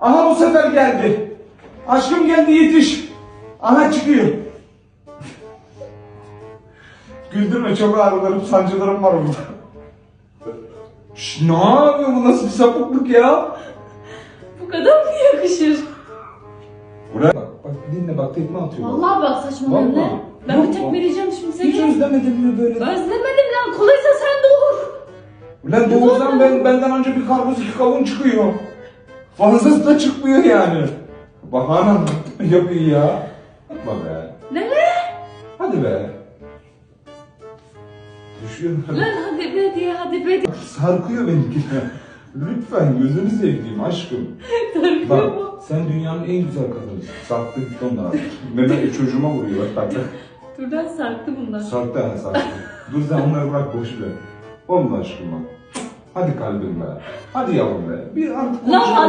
Aha bu sefer geldi. Aşkım geldi yetiş. Aha çıkıyor. Güldürme çok ağrılarım sancılarım var burada. Şş, ne yapıyor bu nasıl bir sapıklık ya? Bu kadar mı yakışır? Buraya bak bak dinle bak tekme atıyor. bak. Vallahi bak saçmalama Vallahi. ne? Ben Yok, bir tekmeleyeceğim şimdi seni. Hiç özlemedin mi böyle? Özlemedim lan kolaysa sen doğur. Ulan doğrudan ben, benden önce bir karpuz iki kavun çıkıyor. Fazlası da çıkmıyor yani. Bak anam yapıyor ya. Yapma be. Ne? Hadi be. Düşüyor. Lan hadi be diye hadi be diye. Sarkıyor benimkiler. Lütfen gözünü seveyim aşkım. Sarkıyor Bak mu? sen dünyanın en güzel kadınısın. Sarktı gitti onlar. Mehmet çocuğuma vuruyor bak bak. Dur lan sarktı bunlar. Sarktı ha sarktı. Dur sen onları bırak boş ver. Olma aşkım bak. Hadi kalbim be. Hadi yavrum be. Bir artık konuşalım.